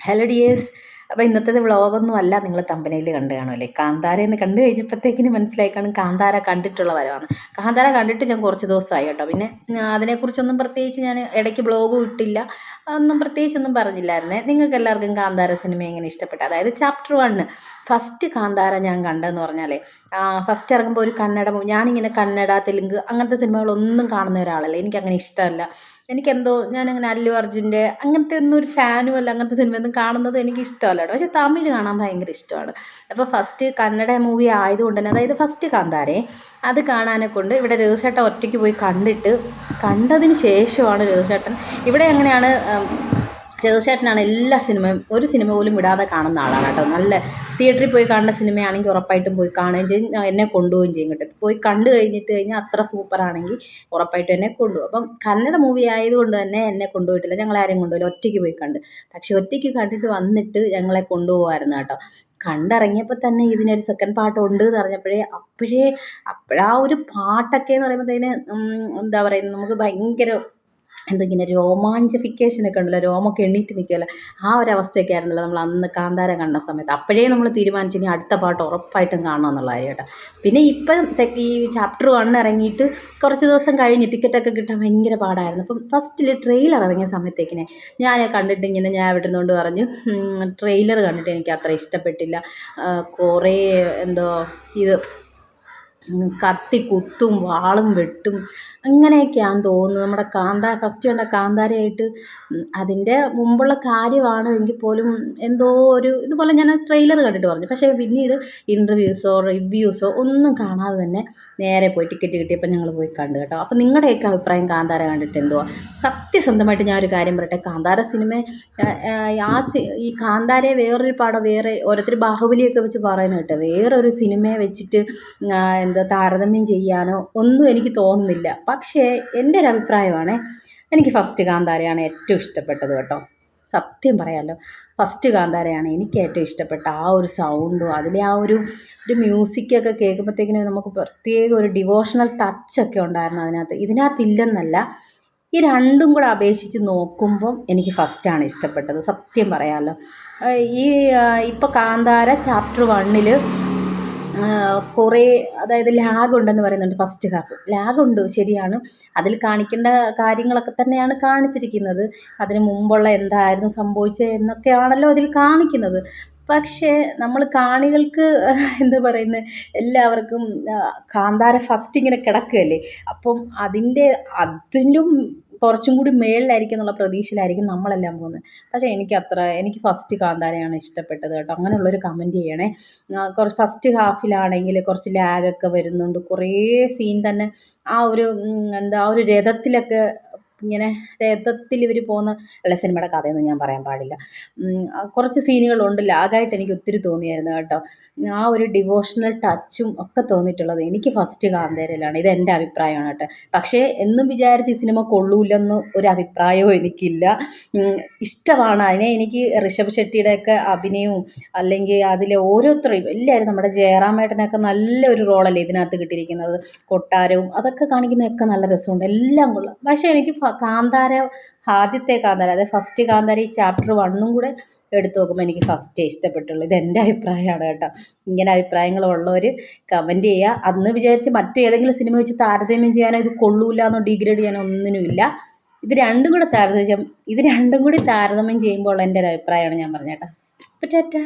Hello dears അപ്പോൾ ഇന്നത്തെ വ്ളോഗൊന്നും അല്ല നിങ്ങൾ തമ്പനയിൽ കണ്ടു കാണുമല്ലേ കാന്താര എന്ന് കണ്ടു കഴിഞ്ഞപ്പോഴത്തേക്കിന് മനസ്സിലായി കാണും കാന്താര കണ്ടിട്ടുള്ള വരവാണ് കാന്താര കണ്ടിട്ട് ഞാൻ കുറച്ച് ദിവസമായി കേട്ടോ. പിന്നെ അതിനെക്കുറിച്ചൊന്നും പ്രത്യേകിച്ച് ഞാൻ ഇടയ്ക്ക് ബ്ലോഗും ഇട്ടില്ല. ഒന്നും പ്രത്യേകിച്ചൊന്നും പറഞ്ഞില്ലായിരുന്നേ. നിങ്ങൾക്ക് എല്ലാവർക്കും കാന്താര സിനിമ എങ്ങനെ ഇഷ്ടപ്പെട്ടു? അതായത് ചാപ്റ്റർ വണ്ണ് ഫസ്റ്റ് കാന്താര ഞാൻ കണ്ടതെന്ന് പറഞ്ഞാലേ ഫസ്റ്റ് ഇറങ്ങുമ്പോൾ ഒരു കന്നഡ ഞാനിങ്ങനെ കന്നഡ തെലുങ്ക് അങ്ങനത്തെ സിനിമകളൊന്നും കാണുന്ന ഒരാളല്ല. എനിക്കങ്ങനെ ഇഷ്ടമല്ല. എനിക്കെന്തോ ഞാനങ്ങനെ അല്ലു അർജുന്റെ അങ്ങനത്തെ ഒന്നും ഒരു ഫാനും അല്ല അങ്ങനത്തെ സിനിമയൊന്നും കാണുന്നത് എനിക്ക് ഇഷ്ടമല്ല പക്ഷേ തമിഴ് കാണാൻ ഭയങ്കര ഇഷ്ടമാണ്. അപ്പോൾ ഫസ്റ്റ് കന്നഡ മൂവി ആയതുകൊണ്ട് തന്നെ അതായത് ഫസ്റ്റ് കാന്താരെ അത് കാണാനെ കൊണ്ട് ഇവിടെ രഘുചേട്ടൻ ഒറ്റയ്ക്ക് പോയി കണ്ടിട്ട് കണ്ടതിന് ശേഷമാണ് രഘുചേട്ടൻ. ഇവിടെ അങ്ങനെയാണ് രഘുചേട്ടനാണ് എല്ലാ സിനിമയും ഒരു സിനിമ പോലും വിടാതെ കാണുന്ന ആളാണ് കേട്ടോ. നല്ല തിയേറ്ററിൽ പോയി കാണുന്ന സിനിമയാണെങ്കിൽ ഉറപ്പായിട്ടും പോയി കാണുകയും ചെയ്യും എന്നെ കൊണ്ടുപോവുകയും ചെയ്യും കേട്ടോ. പോയി കണ്ടു കഴിഞ്ഞിട്ട് കഴിഞ്ഞാൽ അത്ര സൂപ്പറാണെങ്കിൽ ഉറപ്പായിട്ടും എന്നെ കൊണ്ടുപോകും. അപ്പം കന്നഡ മൂവി ആയതുകൊണ്ട് തന്നെ എന്നെ കൊണ്ടുപോയിട്ടില്ല. ഞങ്ങൾ ആരെയും കൊണ്ടുപോയില്ല. ഒറ്റയ്ക്ക് പോയി കണ്ട്. പക്ഷേ ഒറ്റയ്ക്ക് കണ്ടിട്ട് വന്നിട്ട് ഞങ്ങളെ കൊണ്ടുപോകുമായിരുന്നു കേട്ടോ. കണ്ടിറങ്ങിയപ്പോൾ തന്നെ ഇതിനൊരു സെക്കൻഡ് പാട്ട് ഉണ്ട് എന്ന് പറഞ്ഞപ്പോഴേ അപ്പോഴേ അപ്പോഴാ ഒരു പാട്ടൊക്കെ എന്ന് പറയുമ്പോഴത്തേന് എന്താ പറയുക നമുക്ക് ഭയങ്കര എന്തിങ്ങനെ രോമാഞ്ചിഫിക്കേഷനൊക്കെ ഉണ്ടല്ലോ രോമൊക്കെ എണ്ണീറ്റ് നിൽക്കുമല്ലോ ആ ഒരു അവസ്ഥയൊക്കെ ആയിരുന്നല്ലോ നമ്മൾ അന്ന് കാന്താര കണ്ട സമയത്ത്. അപ്പോഴേ നമ്മൾ തീരുമാനിച്ചു ഇനി അടുത്ത പാട്ട് ഉറപ്പായിട്ടും കാണണം എന്നുള്ള കാര്യം കേട്ടോ. പിന്നെ ഇപ്പം ഈ ചാപ്റ്റർ വൺ ഇറങ്ങിയിട്ട് കുറച്ച് ദിവസം കഴിഞ്ഞ് ടിക്കറ്റൊക്കെ കിട്ടാൻ ഭയങ്കര പാടായിരുന്നു. അപ്പം ഫസ്റ്റിൽ ട്രെയിലർ ഇറങ്ങിയ സമയത്തേക്കിനെ ഞാൻ കണ്ടിട്ട് ഇങ്ങനെ ഞാൻ ഇവിടെ നിന്നുകൊണ്ട് പറഞ്ഞു ട്രെയിലർ കണ്ടിട്ട് എനിക്ക് അത്ര ഇഷ്ടപ്പെട്ടില്ല. കുറേ എന്തോ ഇത് കത്തി കുത്തും വാളും വെട്ടും. അങ്ങനെയൊക്കെയാണെന്ന് തോന്നുന്നു. നമ്മുടെ കാന്താ ഫസ്റ്റ് കണ്ട കാന്താരയായിട്ട് അതിന്റെ മുമ്പുള്ള കാര്യമാണ് എങ്കിൽ പോലും എന്തോ ഒരു ഇതുപോലെ ഞാൻ ട്രെയിലർ കണ്ടിട്ട് പറഞ്ഞു. പക്ഷേ പിന്നീട് ഇന്റർവ്യൂസോ റിവ്യൂസോ ഒന്നും കാണാതെ തന്നെ നേരെ പോയി ടിക്കറ്റ് കിട്ടിയപ്പോൾ ഞങ്ങൾ പോയി കണ്ടു കേട്ടോ. അപ്പോൾ നിങ്ങളുടെയൊക്കെ അഭിപ്രായം കാന്താര കണ്ടിട്ട് എന്തോ സത്യസന്ധമായിട്ട് ഞാൻ ഒരു കാര്യം പറയട്ടെ. കാന്താര സിനിമ ആ ഈ കാന്താരയെ വേറൊരു പാടം വേറെ ഓരോരുത്തർ ബാഹുബലിയൊക്കെ വെച്ച് പറയുന്നത് കേട്ടോ. വേറൊരു സിനിമയെ വെച്ചിട്ട് എന്താ താരതമ്യം ചെയ്യാനോ ഒന്നും എനിക്ക് തോന്നുന്നില്ല. പക്ഷേ എന്റെ ഒരു അഭിപ്രായമാണ് എനിക്ക് ഫസ്റ്റ് കാന്താരയാണ് ഏറ്റവും ഇഷ്ടപ്പെട്ടത് കേട്ടോ. സത്യം പറയാമല്ലോ ഫസ്റ്റ് കാന്താരയാണ് എനിക്ക് ഏറ്റവും ഇഷ്ടപ്പെട്ട ആ ഒരു സൗണ്ടും അതിലെ ആ ഒരു ഒരു മ്യൂസിക്കൊക്കെ കേൾക്കുമ്പോഴത്തേക്കിനും നമുക്ക് പ്രത്യേക ഒരു ഡിവോഷണൽ ടച്ചൊക്കെ ഉണ്ടായിരുന്നു അതിനകത്ത്. ഇതിനകത്തില്ലെന്നല്ല ഈ രണ്ടും കൂടെ അപേക്ഷിച്ച് നോക്കുമ്പം എനിക്ക് ഫസ്റ്റാണ് ഇഷ്ടപ്പെട്ടത്. സത്യം പറയാമല്ലോ ഈ ഇപ്പോൾ കാന്താര ചാപ്റ്റർ വണ്ണിൽ കുറേ അതായത് ലാഗ് ഉണ്ടെന്ന് പറയുന്നുണ്ട് ഫസ്റ്റ് ഹാഫ് ലാഗ് ഉണ്ട് ശരിയാണ്. അതിൽ കാണിക്കേണ്ട കാര്യങ്ങളൊക്കെ തന്നെയാണ് കാണിച്ചിരിക്കുന്നത്. അതിന് മുമ്പുള്ള എന്തായിരുന്നു സംഭവിച്ചത് എന്നൊക്കെയാണല്ലോ അതിൽ കാണിക്കുന്നത്. പക്ഷേ നമ്മൾ കാണികൾക്ക് എന്താ പറയുന്നത് എല്ലാവർക്കും കാന്താര ഫസ്റ്റ് ഇങ്ങനെ കിടക്കുകയല്ലേ? അപ്പം അതിന്റെ അതിലും കുറച്ചും കൂടി മേളിലായിരിക്കും എന്നുള്ള പ്രതീക്ഷയിലായിരിക്കും നമ്മളെല്ലാം പോകുന്നത്. പക്ഷേ എനിക്ക് അത്ര എനിക്ക് ഫസ്റ്റ് കാന്താരയാണ് ഇഷ്ടപ്പെട്ടത് കേട്ടോ. അങ്ങനെയുള്ളൊരു കമന്റ് ചെയ്യണേ. കുറച്ച് ഫസ്റ്റ് ഹാഫിലാണെങ്കിൽ കുറച്ച് ലാഗൊക്കെ വരുന്നുണ്ട്. കുറേ സീൻ തന്നെ ആ ഒരു എന്താ ആ ഒരു രഥത്തിലൊക്കെ ഇങ്ങനെ രഥത്തിൽ ഇവർ പോകുന്ന അല്ല സിനിമയുടെ കഥയൊന്നും ഞാൻ പറയാൻ പാടില്ല. കുറച്ച് സീനുകളുണ്ട് ലാഗായിട്ട് എനിക്ക് ഒത്തിരി തോന്നിയായിരുന്നു കേട്ടോ. ആ ഒരു ഡിവോഷണൽ ടച്ചും ഒക്കെ തോന്നിയിട്ടുള്ളത് എനിക്ക് ഫസ്റ്റ് കാന്തേരയിലാണ്. ഇത് എന്റെ അഭിപ്രായമാണ് കേട്ടോ. പക്ഷേ എന്നും വിചാരിച്ച് ഈ സിനിമ കൊള്ളൂലെന്ന് ഒരു അഭിപ്രായവും എനിക്കില്ല. ഇഷ്ടമാണ്. അതിനെ എനിക്ക് ഋഷഭ് ഷെട്ടിയുടെയൊക്കെ അഭിനയവും അല്ലെങ്കിൽ അതിലെ ഓരോരുത്തരും എല്ലാവരും നമ്മുടെ ജയറാമേട്ടനൊക്കെ നല്ലൊരു റോളല്ലേ ഇതിനകത്ത് കിട്ടിയിരിക്കുന്നത്? കൊട്ടാരവും അതൊക്കെ കാണിക്കുന്നതൊക്കെ നല്ല രസമുണ്ട്. എല്ലാം കൊള്ളാം. പക്ഷേ എനിക്ക് കാന്താര ആദ്യത്തെ കാന്താര അതായത് ഫസ്റ്റ് കാന്താര ഈ ചാപ്റ്റർ വണ്ണും കൂടെ എടുത്തു നോക്കുമ്പോൾ എനിക്ക് ഫസ്റ്റ് ഇഷ്ടപ്പെട്ടുള്ളൂ. ഇത് എന്റെ അഭിപ്രായമാണ് കേട്ടോ. ഇങ്ങനെ അഭിപ്രായങ്ങളുള്ളവർ കമന്റ് ചെയ്യുക അന്ന് വിചാരിച്ച് മറ്റേതെങ്കിലും സിനിമ വെച്ച് താരതമ്യം ചെയ്യാനോ ഇത് കൊള്ളൂല്ല എന്നോ ഡിഗ്രേഡ് ചെയ്യാനോ ഒന്നിനുമില്ല. ഇത് രണ്ടും കൂടെ താരതമ്യം ഇത് രണ്ടും കൂടി താരതമ്യം ചെയ്യുമ്പോൾ എന്റെ ഒരു അഭിപ്രായമാണ് ഞാൻ പറഞ്ഞേട്ടാ അപ്പോൾ ടാറ്റ.